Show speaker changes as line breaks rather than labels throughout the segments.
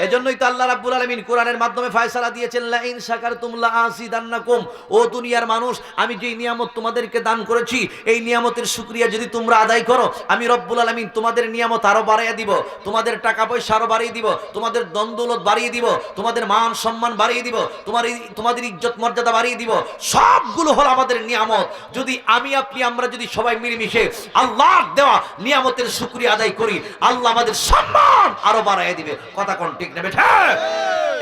এজন্যই তো আল্লাহ রাব্বুল আলামিন কোরআনের মাধ্যমে ফয়সালা দিয়েছেন লা ইন শাকারতুম লা আসিদান্নাকুম ও দুনিয়ার মানুষ, আমি যে নিয়ামত তোমাদেরকে দান করেছি, এই নিয়ামতের শুকরিয়া যদি তোমরা আদায় করো, আমি রব্বুল আলামিন তোমাদের নিয়ামত আরও বাড়িয়ে দিব, তোমাদের টাকা পয়সা আরও বাড়িয়ে দিব, তোমাদের দন্দৌলত বাড়িয়ে দিব, তোমাদের মান সম্মান বাড়িয়ে দিব, তোমার তোমাদের ইজ্জত মর্যাদা বাড়িয়ে দিব, সবগুলো হলো আমাদের নিয়ামত। যদি আমি, আপনি, আমরা যদি সবাই মিলেমিশে আল্লাহর দেওয়া নিয়ামতের শুকরিয়া আদায় করি, আল্লাহ আমাদের সম্মান আরও বাড়াইয়া দিবে। কথা কোন ঠিক নেবে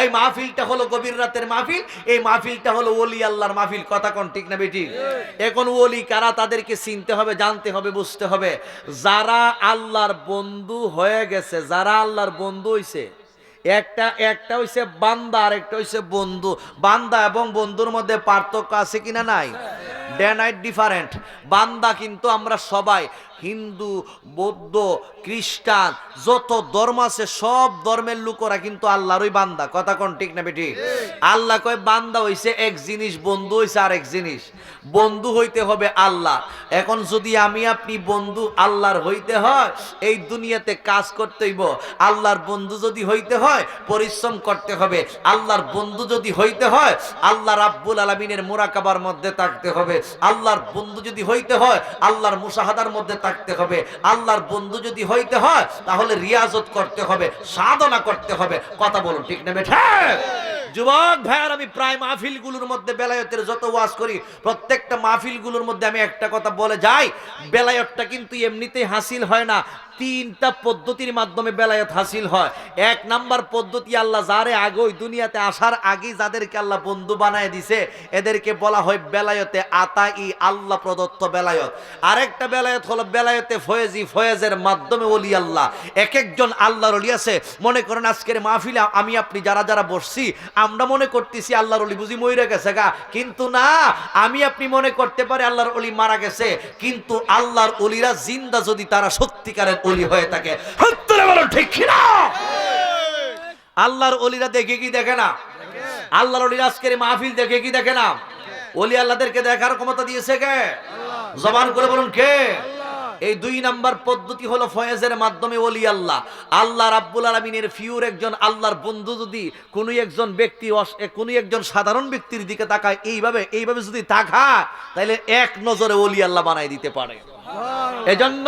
এই মাহফিলটা হলো গভীর রাতের মাহফিল, এই মাহফিলটা হলো ওলি আল্লাহর মাহফিল। কথা কোন ঠিক না বেটি এখন ওলি কারা তাদেরকে চিনতে হবে, জানতে হবে, বুঝতে হবে। যারা আল্লাহর বন্ধু হয়ে গেছে, যারা আল্লাহর বন্ধু হইছে, একটা একটা হইছে বান্দা আর একটা হইছে বন্ধু। বান্দা এবং বন্ধুর মধ্যে পার্থক্য আছে কিনা নাই? ডে নাইট ডিফারেন্ট বান্দা কিন্তু আমরা সবাই হিন্দু বৌদ্ধ খ্রিস্টান যত ধর্ম আছে সব ধর্মের লোকরা কিন্তু আল্লাহরই বান্দা। কথা কোন ঠিক না বেটি আল্লাহ কয় বান্দা হইছে এক জিনিস বন্ধু হইছে আর এক জিনিস। বন্ধু হইতে হবে আল্লাহ। এখন যদি আমি আপনি বন্ধু আল্লাহর হইতে হয় এই দুনিয়াতে কাজ করতে হইব। আল্লাহর বন্ধু যদি হইতে হয় পরিশ্রম করতে হবে। আল্লাহর বন্ধু যদি হইতে হয় আল্লাহ রাব্বুল আলমিনের মোরাকাবার মধ্যে থাকতে হবে। আল্লাহর বন্ধু যদি হইতে হয়, আল্লাহর মুসাহাদার মধ্যে থাকতে হবে। আল্লাহর বন্ধু যদি হইতে হয়, তাহলে রিয়াজত করতে হবে, সাধনা করতে হবে। কথা বলুন, ঠিক নেবে ঠিক যুবক ভাইয়ার, আমি প্রায় মাহফিলগুলোর মধ্যে বেলায়তের যত ওয়াজ করি, প্রত্যেকটা মাহফিলগুলোর মধ্যে আমি একটা কথা বলে যাই, বেলায়তটা কিন্তু এমনিতেই হাসিল হয় না। তিনটা পদ্ধতির মাধ্যমে বেলায়ত হাসিল হয়। এক নাম্বার পদ্ধতি আল্লাহ যারে আগে ওই দুনিয়াতে আসার আগেই যাদেরকে আল্লাহ বন্ধু বানায় দিছে, এদেরকে বলা হয় বেলায়তে আতা ই আল্লাহ প্রদত্ত বেলায়ত। আরেকটা বেলায়ত হলো বেলায়তে ফয়েজি, ফয়েজের মাধ্যমে অলি আল্লাহ। এক একজন আল্লাহর অলি আছে। মনে করেন আজকের মাহফিলে আমি, আপনি যারা যারা বসছি, আমরা মনে করতেছি আল্লাহর অলি বুঝি মরে গেছে গা। কিন্তু না, আমি, আপনি মনে করতে পারি আল্লাহর অলি মারা গেছে। কিন্তু আল্লাহর অলিরা জিন্দা যদি তারা সত্যিকারের অলি হয়ে থাকে। ঠিক কিনা? আল্লাহর অলিরা দেখে কি দেখে না? আল্লাহর অলিরা আজকের মাহফিল দেখে কি দেখে না? অলি আল্লাহদেরকে দেখার ক্ষমতা দিয়েছে কে? জবান করে বলুন কে? এই দুই নাম্বার পদ্ধতি হলো ফয়েজের মাধ্যমে ওলি আল্লাহ। আল্লাহ রাব্বুল আলমিনের ফিউর একজন আল্লাহর বন্ধু যদি কোনো একজন ব্যক্তি কোনো একজন সাধারণ ব্যক্তির দিকে তাকায়, এইভাবে এইভাবে যদি তাকায় তাহলে এক নজরে ওলি আল্লাহ বানাই দিতে পারে। এজন্য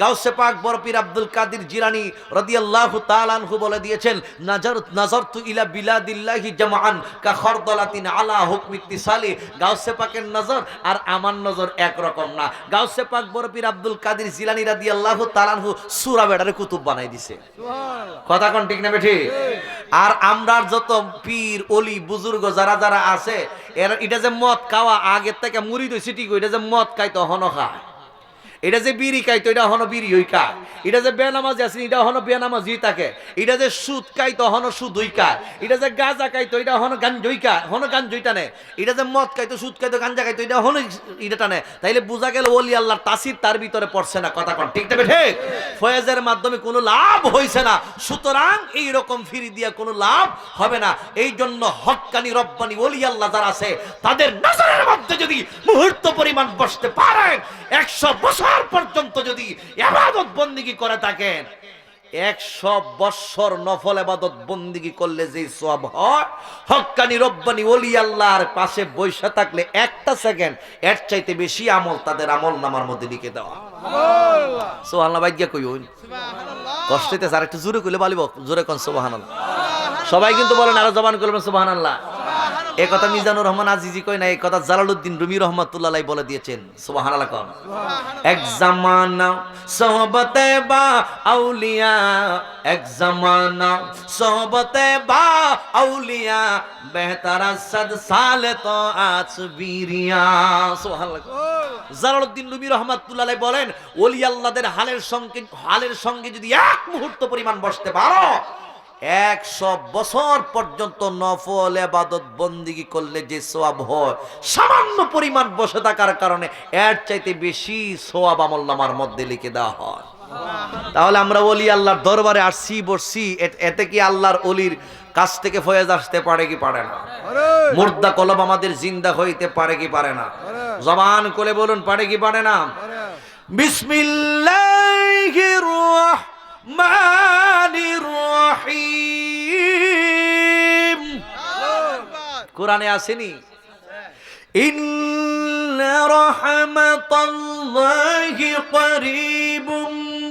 গাউসে পাক বরপির আব্দুল কাদির জিলানি রাদিয়াল্লাহু তাআলা আনহু বলে দিয়েছেন নাজার নাজারতু ইলা বিলাদিল্লাহি জামাআন কা খরদলাতিন আলা হুকমি ইত্তিসালি। গাউসে পাকের নজর আর আমার নজর এক রকম না। গাউসে পাক বরপির আব্দুল কাদির জিলানি রাদিয়াল্লাহু তাআলা আনহু সূরা বেড়ারে কুতুব বানাই দিছে। কথা কোন ঠিক না বেঠি? আর আমরা যত পীর অলি বুজুর্গ যারা যারা আছে এরা এটা যে মদ খাওয়া আগের থেকে মুড়ি দই সিটি এটা যে মদ খাই তখন খায়। এটা যে বিড়ি খাইতো, এটা হনো বিড়ি হই খায় এটা যে বেনামাজি আছে, এটা হনো বেনামাজি থাকে এটা যে সুদ খাই তো হনো সুদ হই খায় এটা যে গাঁজা খাইতো, এটা হনো গাঞ্জই খায় হনো গাঞ্জই টানে এটা যে মদ খাইতো, সুদ খাইতো, গাঞ্জা খাইতো, এটা হনো এটা টানে তাইলে বোঝা গেল ওলি আল্লাহর তাসির তার ভিতরে পড়ছে না, কথা কন। ঠিক তবে ঠিক? ফয়েজের মাধ্যমে কোনো লাভ হইছে না। সুতরাং এই রকম ফিরি দিয়া কোনো লাভ হবে না। এই জন্য হক্কানি, রব্বানি, ওলি আল্লাহ যারা আছে, তাদের নজরের মধ্যে যদি মুহূর্ত পরিমাণ বসতে পারেন, একশো বছর পর্যন্ত যদি এবাদত বন্দিগি করে থাকেন একশো বৎসর নফল এবাদত বন্দিগি করলে যে সব হয় হক্কানি রব্বানি ওলি আল্লাহর পাশে বৈশা থাকলে একটা সেকেন্ড এর চাইতে বেশি আমল তাদের আমল নামার মধ্যে লিখে দেওয়া। সোহাল্লা ভাই গিয়া কই কষ্টতে স্যার একটু জোরে কইলে বালিব জোরে কন সোবাহান সবাই কিন্তু বলেন আরও জবান করবেন সোবাহান আল্লাহ এ কথা মিজানুর রহমান আজিজি কই না এই কথা জালালউদ্দিন রুমি রহমাতুল্লাহ বলে দিয়েছেন। সোবাহান আল্লাহ কন। এক জামানা সোহবতে বা আউলিয়া, এক জামানা সোহবতে বা আউলিয়া, বেহতার সদ সালে তো রুমি রহমাতুল্লাহ বলেন, ওলি আল্লাহদের হালের সঙ্গে হালের সঙ্গে যদি এক মুহূর্ত পরিমাণ বসতে পারো একশো বছর পর্যন্ত নফল এবাদত বন্দিগি করলে যে সোয়াব হয় সামান্য পরিমাণ বসে থাকার কারণে এর চাইতে বেশি সোয়াব আমল নামার মধ্যে লিখে দেওয়া হয়। তাহলে আমরা ওলি আল্লাহর দরবারে আসছি বসছি এ- এতে কি আল্লাহর অলির কাছ থেকে ফয়েজ আসতে পারে কি পারে না? মুর্দা কলব আমাদের জিন্দা হইতে পারে কি পারে না? জবান করে বলুন পারে কি পারে না? বিসমিল্লাহির রহমানির রহিম কোরআনে আসেনি إن رحمة الله قريب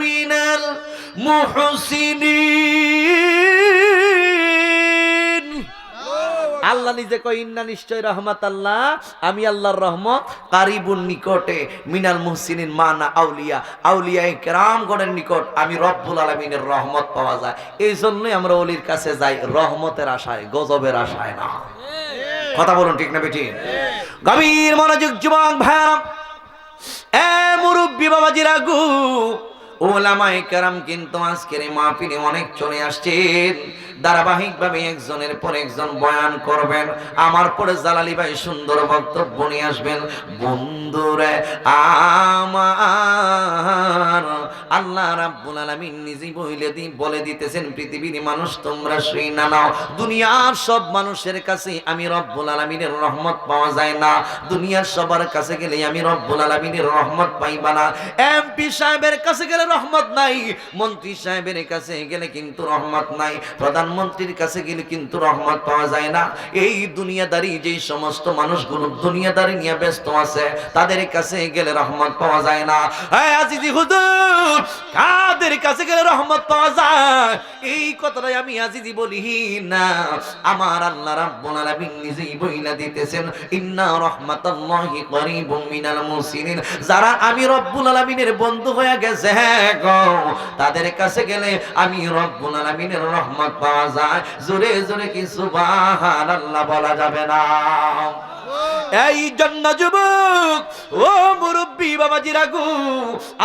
من المحسنين আল্লাহ নিজে কয়, ইন্না নিশ্চয় রহমত আল্লাহ, আমি আল্লাহর রহমত কারিবুন নিকটে মিনাল মুহসিনিন মানা আউলিয়া আউলিয়া কেরামগণের নিকট আমি রব্বুল আলমিনের রহমত পাওয়া যায়। এই জন্যই আমরা অলির কাছে যাই, রহমতের আশায়, গজবের আশায় না। কথা বলুন ঠিক না বেটি গভীর মনোযোগ যুবক ভাইয়া এ মুরব্বী বাবাজিরা গু ওলামায়ে কারাম কিন্তু আজকের এই মাহফিলে অনেক চলে আসছেন ধারাবাহিকভাবে একজনের পর একজন বয়ান করবেন, আমার পরে জালালি ভাই সুন্দর বক্তব্য নিয়ে আসবেন। বন্ধুরে, আমার আল্লাহ রাব্বুল আলামিন নিজেই বইলে দি, বলে দিতেছেন, পৃথিবীর মানুষ, তোমরা শুই না নাও। দুনিয়ার সব মানুষের কাছে আমি রব্বুল আলামিনের রহমত পাওয়া যায় না। দুনিয়ার সবার কাছে গেলে আমি রব্বুল আলামিনের রহমত পাইবা না। এমপি সাহেবের কাছে গেলে রহমত নাই। মন্ত্রী সাহেবের কাছে গেলে কিন্তু রহমত নাই। প্রধানমন্ত্রীর কাছে গেলে কিন্তু রহমত পাওয়া যায় না। এই দুনিয়াদারি যে সমস্ত মানুষগুলো দুনিয়াদারি নিয়ে ব্যস্ত আছে, তাদের কাছে গেলে রহমত পাওয়া যায় না। হ্যাঁ আজিজি হুজুর! কাদের কাছে গেলে রহমত পাওয়া যায়? এই কথাটাই আমি আজিজি বলি না। আমার আল্লাহ রাব্বুল আলামিন নিজেই বইলা দিতেছেন, ইন্না করিবুম মিনাল মুহসিনিন যারা আমি রব্বুল আলামিনের বন্ধু হয়ে গেছে গো, তাদের কাছে গেলে আমি রব্বুল আলামিনের রহমত পাওয়া যায়। জোরে জোরে কি সুবহানাল্লাহ বলা যাবে না? এই জন্য যুবক, ও মুরব্বী বাবাজিরা গু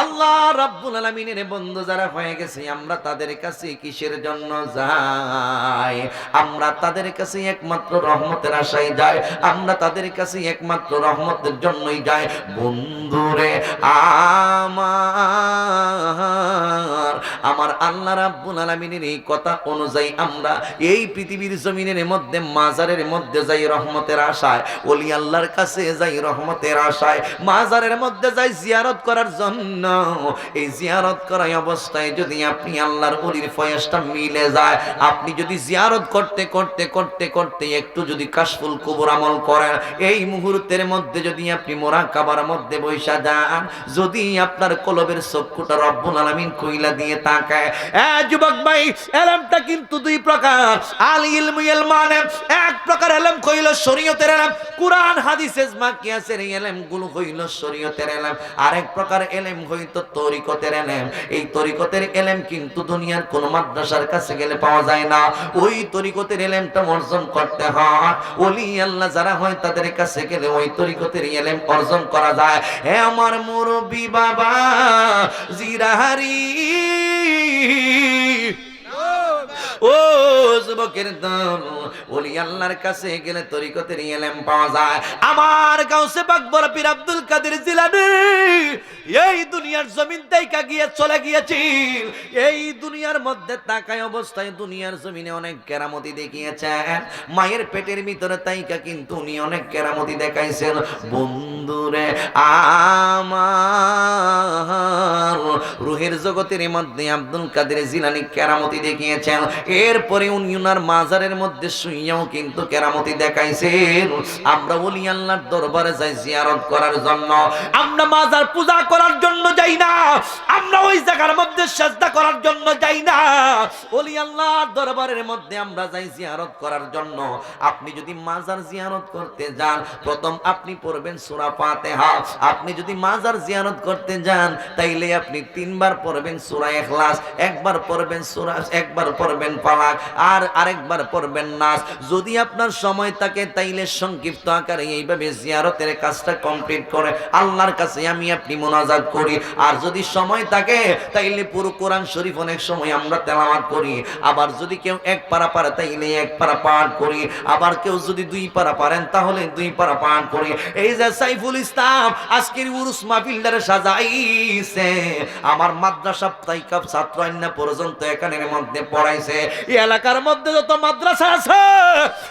আল্লাহ রাব্বুল আলামিনের বন্ধু যারা হয়ে গেছে, আমরা তাদের কাছে কিসের জন্য যাই? আমরা তাদের কাছে একমাত্র রহমতের আশায় যাই, আমরা তাদের কাছে একমাত্র রহমতের জন্যই যাই। বন্ধুরে, আমার আমার আল্লাহ রাব্বুল আলামিনের এই কথা অনুযায়ী আমরা এই পৃথিবীর জমিনের মধ্যে, মাজারের মধ্যে যাই রহমতের আশায়। ওলি আল্লাহর কাছে যাই রহমতের আশায়। মাজারের মধ্যে যাই জিয়ারত করার জন্য। এই জিয়ারত করার অবস্থায় যদি আপনি আল্লাহর ওলির ফয়েসটা মিলে যায়, আপনি যদি জিয়ারত করতে করতে করতে করতে একটু যদি কাশফুল কুবুর আমল করেন, এই মুহূর্তের মধ্যে যদি আপনি মোরা কাবার মধ্যে বৈশা যান, যদি আপনার কলবের চক্ষুটা রব্বুল আলামিন কইলা দিয়ে তাকায় যুবক ভাই, এলমটা কিন্তু দুই প্রকার। আল ইলমু ইলমানে এক প্রকার এলম কইল শরীয়তের এলম কুরআন, হাদিস ইজমা কিয়াসের এলমগুলো হইল শরীয়তের এলম। আরেক প্রকার এলেম হইতো তরিকতের এলেম। এই তরিকতের এলেম কিন্তু দুনিয়ার কোন মাদ্রাসার কাছে গেলে পাওয়া যায় না। ওই তরিকতের এলেমটা অর্জন করতে হয়। ওলি আল্লাহ যারা হয় তাদের কাছে গেলে ওই তরিকতের এলেম অর্জন করা যায়। হে আমার মুরব্বী বাবা জিরাহারি ও আল্লাহর কাছে গেলে পাওয়া যায়। আমার বাকবর পীর আব্দুল কাদের জিলানি, এই দুনিয়ার জমিন গিয়ে চলে গিয়েছিল এই দুনিয়ার মধ্যে তাকায় অবস্থায় দুনিয়ার জমিনে অনেক কেরামতি মায়ের পেটের ভিতরে তাইকা কিন্তু উনি অনেক কেরামতি দেখাইছেন। বন্ধুরে, আমার রুহের জগতের মধ্যে আব্দুল কাদের জিলানি কেরামতি দেখিয়েছেন। এরপরে উনি উনার মাজারের মধ্যে শুইয়াও কিন্তু কেরামতি দেখাইছেন। আমরা বলি আল্লাহর দরবারে যাই জিয়ারত করার জন্য। আমরা মাজার পূজা করার জন্য যাই না। আমরা ওই জায়গার মধ্যে সাজদা করার জন্য যাই না। ওলি আল্লাহর দরবারের মধ্যে আমরা যাই জিয়ারত করার জন্য। আপনি যদি মাজার জিয়ারত করতে যান, প্রথম আপনি পড়বেন সূরা ফাতিহা। আপনি যদি মাজার জিয়ারত করতে যান, তাইলে আপনি তিনবার পড়বেন সূরা ইখলাস, একবার পড়বেন সূরা একবার পড়বেন পালাক, আর আরেকবার পড়বেন নাস যদি আপনার সময় থাকে, তাইলে সংক্ষিপ্ত আকারে এইভাবে জিয়ারতের কাজটা কমপ্লিট করে আল্লাহর কাছে আমি আপনি মোনাজাত করি। আর যদি সময় থাকে, তাইলে পুরো কোরআন শরীফ অনেক সময় আমরা তেলাওয়াত করি। আবার যদি কেউ এক পারা পারে, তাইলে এক পারা পাঠ করি। আবার কেউ যদি দুই পারা পারেন, তাহলে দুই পারা পাঠ করি। এই যে সাইফুল ইসলাম, আজকের উরুস মাহফিলদারে সাজাইছে। আমার মাদ্রাসা সাপ্তাহিক ছাত্র আন্না পর্যন্ত এখানের মধ্যে পড়াইছে। এই এলাকার মধ্যে যত মাদ্রাসা আছে,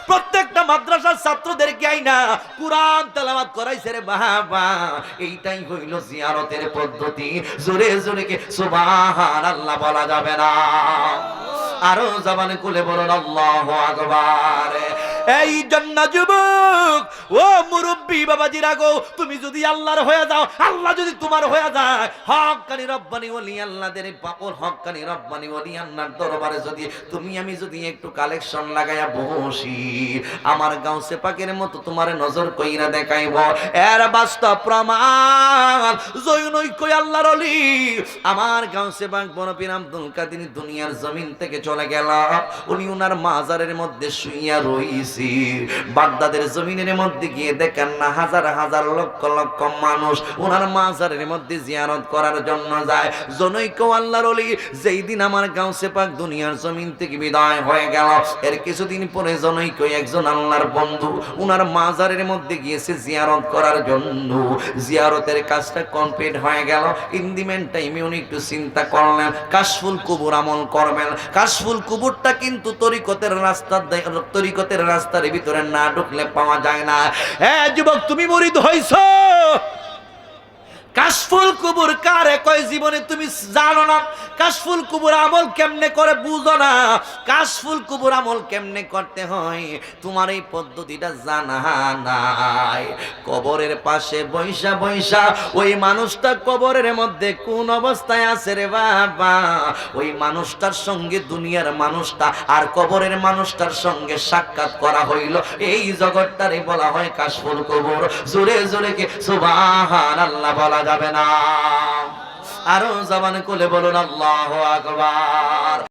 প্রত্যেকটা মাদ্রাসার ছাত্রদেরকে আইনা কোরআন তেলাওয়াত করাইছে রে বাবা। এইটাই হইল জিয়ারতের পদ্ধতি। জোরে জোরে কে সুবাহান আল্লাহ বলা যাবে না। আরও জবান কুলে বলুন, আল্লাহু আকবার। এই জন্য যুবক, ও মুরব্বী বাবাজিরা গো, তুমি যদি আল্লাহর হয়ে যাও, আল্লাহ যদি তোমার হয়ে যায়, হক্কানি রব্বানি ওলি, আল্লাহদের পাপর হক্কানি রব্বানি ওলি, আল্লাহর দরবারে যদি তুমি, আমি যদি একটু কালেকশন লাগাইয়া বসি, আমার গাঁও সেপাকের মতো তোমার নজর কইরা দেখাইব। এর বাস্তব প্রমাণ জৈনৈক্য আল্লাহর অলি আমার গাঁও সেপাক বড় পীর আব্দুল কাদির দুনিয়ার জমিন থেকে চলে গেল উনি উনার মাজারের মধ্যে শুইয়া রইছি। বাগদাদের জমিনের মধ্যে গিয়ে দেখেন না, হাজার হাজার লক্ষ লক্ষ মানুষ ওনার মাজারের মধ্যে জিয়ারত করার জন্য যায়। জনৈক আল্লাহর অলি যেই দিন আমার গাঁও সেপাক দুনিয়ার জমিন থেকে বিদায় হয়ে গেল, এর কিছুদিন পরে জনৈক একজন আল্লাহর বন্ধু উনার মাজারের মধ্যে গিয়েছে জিয়ারত করার জন্য। জিয়ারতের কাজটা কমপ্লিট হয়ে গেল। ইন দি মেন টাইমে উনি একটু চিন্তা করলেন, কাশফুল কুবুর আমল করবেন। কাশফুল কুবুরটা কিন্তু তরিকতের রাস্তার দে- তরিকতের রাস্তার ভিতরে না ঢুকলে পাওয়া যায় না। হ্যাঁ যুবক তুমি মরিদ হইছো? কাশফুল কুবুর কারে কয় জীবনে তুমি জানো না? কাশফুল কুবুর আমল কেমনে করে বুঝো না? কাশফুল কুবুর আমল কেমনে করতে হয়? তোমার এই পদ্ধতিটা জানা নাই। কবরের পাশে বৈশা বৈশা ওই মানুষটা কবরের মধ্যে কোন অবস্থায় আছে রে বাবা? ওই মানুষটার সঙ্গে দুনিয়ার মানুষটা আর কবরের মানুষটার সঙ্গে সাক্ষাৎ করা হইল। এই জগৎটারে বলা হয় কাশফুল কবর। জোরে জোরে কে সুবহান আল্লাহ বলা যাবে না। আরও জবান কোলে বলুন আল্লাহ আকবার।